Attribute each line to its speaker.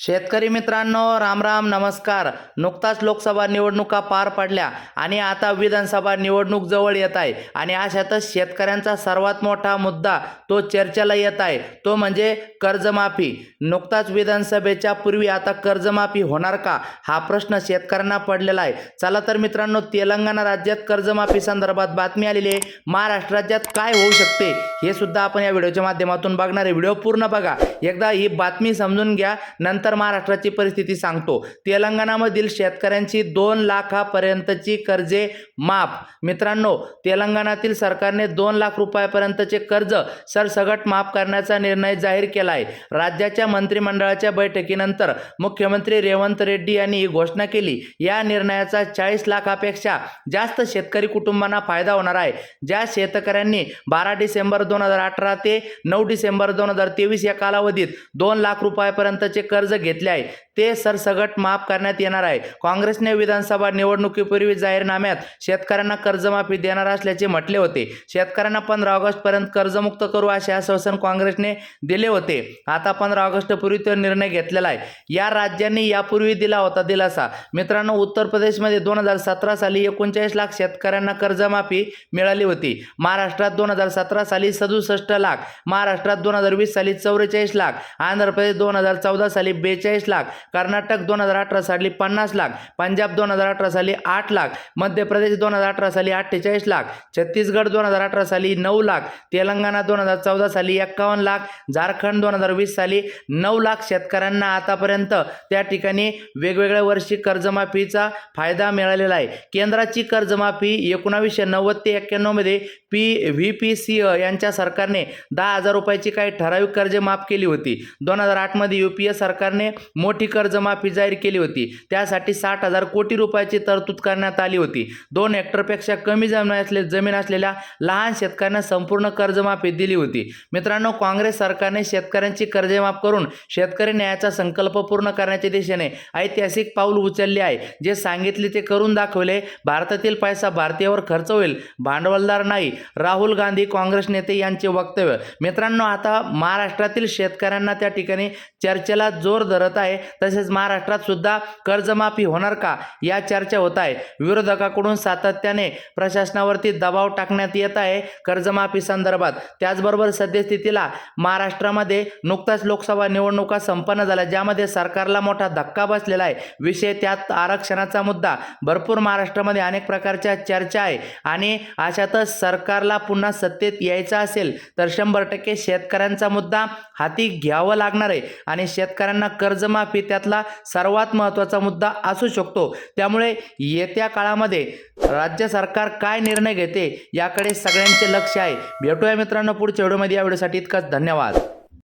Speaker 1: शेतकरी मित्रांनो रामराम नमस्कार. नुकताच लोकसभा निवडणुका पार पडल्या आणि आता विधानसभा निवडणूक जवळ येत आहे. आणि अशातच शेतकऱ्यांचा सर्वात मोठा मुद्दा तो चर्चेला येत आहे. तो म्हणजे कर्जमाफी. नुकताच विधानसभेच्या पूर्वी आता कर्जमाफी होणार का? हा प्रश्न शेतकऱ्यांना पडलेला आहे. चला तर मित्रांनो तेलंगणा राज्यात कर्जमाफी संदर्भात बातमी आलेली आहे. महाराष्ट्र राज्यात काय होऊ शकते? हे सुद्धा आपण या व्हिडिओच्या माध्यमातून बघणार आहे. व्हिडिओ पूर्ण बघा. एकदा ही बातमी समजून घ्या. नंतर महाराष्ट्राची परिस्थिती सांगतो. तेलंगणामधील शेतकऱ्यांची दोन लाखापर्यंतची कर्जे माफ. मित्रांनो तेलंगणातील सरकारने दोन लाख रुपयापर्यंतचे कर्ज सरसगट माफ करण्याचा निर्णय जाहीर केला आहे राज्याच्या मंत्रिमंडळाच्या बैठकीनंतर मुख्यमंत्री रेवंत रेड्डी यांनी ही घोषणा केली. या निर्णयाचा चाळीस लाखापेक्षा जास्त शेतकरी कुटुंबांना फायदा होणार आहे. ज्या शेतकऱ्यांनी बारा डिसेंबर दोन हजार अठरा ते नऊ डिसेंबर दोन हजार तेवीस या कालावधीत दोन लाख रुपयापर्यंतचे कर्ज कर्ज घेतले आहे. ते सरसगट माफ करण्यात येणार आहे. काँग्रेसने विधानसभा निवडणुकीपूर्वी जाहीरनाम्यात शेतकऱ्यांना कर्जमाफी देणार असल्याचे म्हटले होते. शेतकऱ्यांना पंधरा ऑगस्टपर्यंत कर्जमुक्त करू असे आश्वासन काँग्रेसने दिले होते. आता पंधरा ऑगस्टपूर्वी तो निर्णय घेतलेला आहे. या राज्यांनी यापूर्वी दिला होता दिलासा. मित्रांनो उत्तर प्रदेशमध्ये दोन हजार सतरा साली एकोणचाळीस लाख शेतकऱ्यांना कर्जमाफी मिळाली होती. महाराष्ट्रात दोन हजार सतरा साली सदुसष्ट लाख. महाराष्ट्रात दोन हजार वीस साली चौवेचाळीस लाख. आंध्र प्रदेश दोन हजार चौदा साली बेचाळीस लाख कर्नाटक दोन हजार अठरा साली पन्नास लाख पंजाब दोन हजार अठरा साली आठ लाख मध्य प्रदेश दोन हजार अठरा साली अठ्ठेचाळीस लाख छत्तीसगड दोन हजार अठरा साली नऊ लाख तेलंगणा दोन हजार चौदा साली एक्कावन्न लाख झारखंड दोन हजार वीस साली नऊ लाख शेतकऱ्यांना आतापर्यंत त्या ठिकाणी वेगवेगळ्या वर्षी कर्जमाफीचा फायदा मिळालेला आहे. केंद्राची कर्जमाफी एकोणावीसशे नव्वद ते एक्क्याण्णवमध्ये पी व्ही पी सी यांच्या सरकारने दहा हजार रुपयाची काही ठराविक कर्जे माफ केली होती. दोन हजार आठमध्ये यू पी ए सरकार सरकारने मोठी कर्जमाफी जाहीर केली होती. त्यासाठी साठ हजार कोटी रुपयाची तरतूद करण्यात आली होती. दोन हेक्टरपेक्षा कमी जमीन असले जमीन असलेल्या लहान शेतकऱ्यांना संपूर्ण कर्जमाफी दिली होती. मित्रांनो काँग्रेस सरकारने शेतकऱ्यांची कर्जमाफ करून शेतकरी न्यायाचा संकल्प पूर्ण करण्याच्या दिशेने ऐतिहासिक पाऊल उचलले आहे. जे सांगितले ते करून दाखवले भारतातील पैसा भारतीयावर खर्च होईल भांडवलदार नाही राहुल गांधी काँग्रेस नेते यांचे वक्तव्य. मित्रांनो आता महाराष्ट्रातील शेतकऱ्यांना त्या ठिकाणी चर्चेला जोर धरत आहे. तसेच महाराष्ट्रात सुद्धा कर्जमाफी होणार का? या चर्चा होत आहे. विरोधकाकडून सातत्याने प्रशासनावरती दबाव टाकण्यात येत आहे कर्जमाफी संदर्भात. त्याचबरोबर सद्यस्थितीला महाराष्ट्रामध्ये नुकताच लोकसभा निवडणुका संपन्न झाल्या. ज्यामध्ये सरकारला मोठा धक्का बसलेला आहे. विषय त्यात आरक्षणाचा मुद्दा. भरपूर महाराष्ट्रामध्ये अनेक प्रकारच्या चर्चा आहे. आणि अशातच सरकारला पुन्हा सत्तेत यायचं असेल तर शंभर टक्के शेतकऱ्यांचा मुद्दा हाती घ्यावं लागणार आहे. आणि शेतकऱ्यांना शेतकऱ्यांना कर्जमाफी त्यातला सर्वात महत्त्वाचा मुद्दा असू शकतो. त्यामुळे येत्या काळामध्ये राज्य सरकार काय निर्णय घेते याकडे सगळ्यांचे लक्ष आहे. भेटूया मित्रांनो पुढच्या व्हिडिओमध्ये. या व्हिडिओसाठी इतकंच. धन्यवाद.